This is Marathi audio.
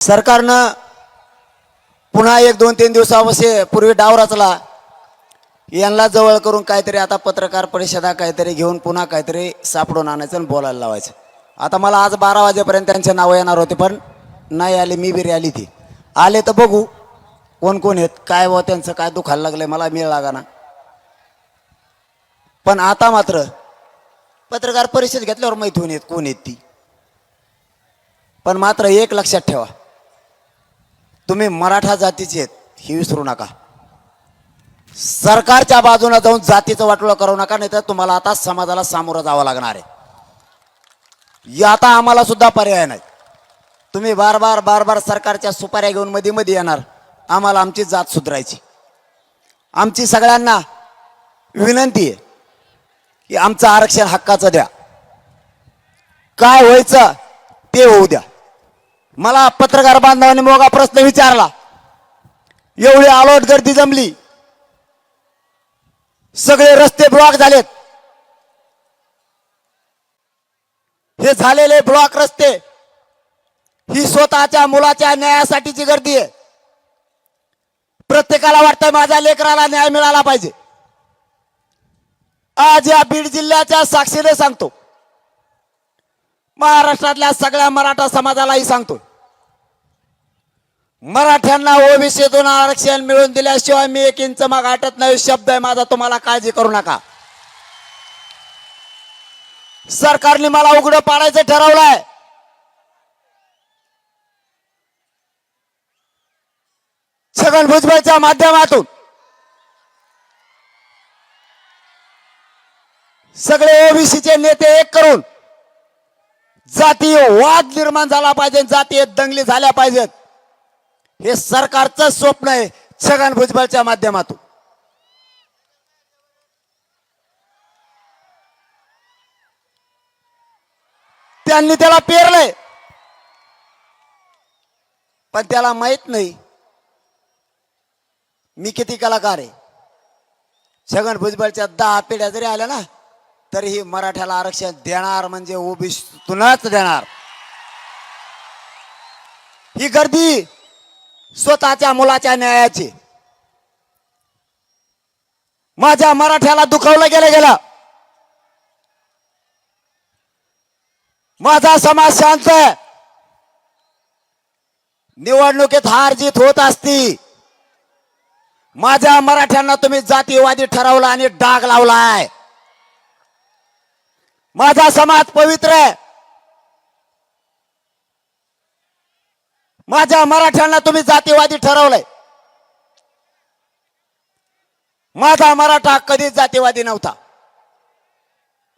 सरकारनं पुन्हा एक दोन तीन दिवसापासून पूर्वी डाव रचला. यांना जवळ करून काहीतरी आता पत्रकार परिषदा काहीतरी घेऊन पुन्हा काहीतरी सापडून आणायचं आणि बोलायला लावायचं. आता मला आज बारा वाजेपर्यंत त्यांचे नावं येणार होते पण नाही आले मी बी आली ती. आले तर बघू कोण कोण आहेत काय व त्यांचं काय दुखायला लागलं मला मिळ लागा ना. पण आता मात्र पत्रकार परिषद घेतल्यावर माहिती होऊन येत कोण आहेत ती. पण मात्र एक लक्षात ठेवा तुम्ही मराठा जातीचे आहेत हे विसरू नका. सरकारच्या बाजूने जाऊन जातीचं वाटोळं करू नका नाही तर तुम्हाला आता समाजाला सामोरं जावं लागणार आहे. या आता आम्हाला सुद्धा पर्याय नाही. तुम्ही बार बार बार बार सरकारच्या सुपाऱ्या घेऊन मध्ये मध्ये येणार. आम्हाला आमची जात सुधारायची. आमची सगळ्यांना विनंती आहे की आमचं आरक्षण हक्काचं द्या. काय व्हायचं ते होऊ द्या. मला पत्रकार बांधवाने मोगा प्रश्न विचारला. एवढी आलोट गर्दी जमली. सगळे रस्ते ब्लॉक झालेत. हे झालेले ब्लॉक रस्ते ही स्वतःच्या मुलाच्या न्यायासाठीची गर्दी आहे. प्रत्येकाला वाटतं माझ्या लेकराला न्याय मिळाला पाहिजे. आज या बीड जिल्ह्याच्या साक्षीने सांगतो. महाराष्ट्रातल्या सगळ्या मराठा समाजालाही सांगतो. मराठ्यांना ओबीसीतून आरक्षण मिळवून दिल्याशिवाय मी एक इंच मग आटत नाही. शब्द आहे माझा तुम्हाला काळजी करू नका. सरकारने मला उघडं पाडायचं ठरवलंय. छगन भुजबळच्या माध्यमातून सगळे ओबीसीचे नेते एक करून जातीय वाद निर्माण झाला पाहिजे जातीय दंगली झाल्या पाहिजेत. हे सरकारचं स्वप्न आहे छगन भुजबळच्या माध्यमातून. त्यांनी त्याला पेरलंय. पण त्याला माहीत नाही मी किती कलाकार आहे. छगन भुजबळच्या दहा पिढ्या जरी आल्या ना तरीही मराठ्याला आरक्षण देणार म्हणजे ओबीसीतूनच देणार. ही गर्दी स्वतःच्या मुलाच्या न्यायाची. माझ्या मराठ्याला दुखवलं गेलं गेलं. माझा समाज शांत आहे. निवडणुकीत हार जीत होत असती. माझ्या मराठ्यांना तुम्ही जातीवादी ठरवला आणि डाग लावलाय. माझा समाज पवित्र आहे. माझ्या मराठ्यांना तुम्ही जातीवादी ठरवलंय. माझा मराठा कधीच जातीवादी नव्हता.